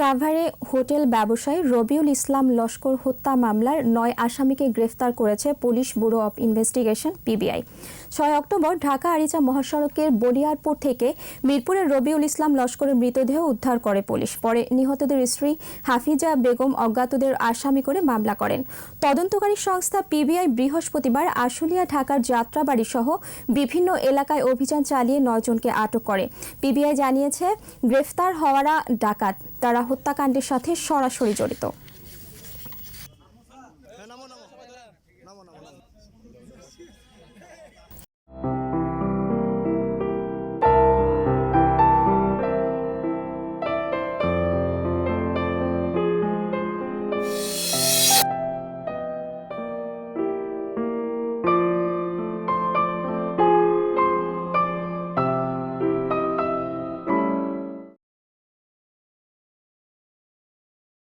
সাভারে হোটেল ব্যবসায়ী রবিউল ইসলাম লস্কর হত্যা মামলার নয় আসামিকে গ্রেফতার করেছে police bureau of investigation, PBI. ছয় অক্টোবর ঢাকা আরিচা মহাসড়কের বলিয়ারপুর থেকে মিরপুরের রবিউল ইসলাম লস্করের মৃতদেহ উদ্ধার করে পুলিশ। পরে নিহতদের স্ত্রী হাফিজা বেগম অজ্ঞাতদের আসামি করে মামলা করেন। তদন্তকারী সংস্থা পিবিআই বৃহস্পতিবার আশুলিয়া ঢাকার যাত্রাবাড়ি সহ বিভিন্ন এলাকায় অভিযান চালিয়ে নয়জনকে আটক করে। পিবিআই জানিয়েছে, গ্রেফতার হওয়ারা ডাকাত। তারা হত্যাকাণ্ডের সাথে সরাসরি জড়িত।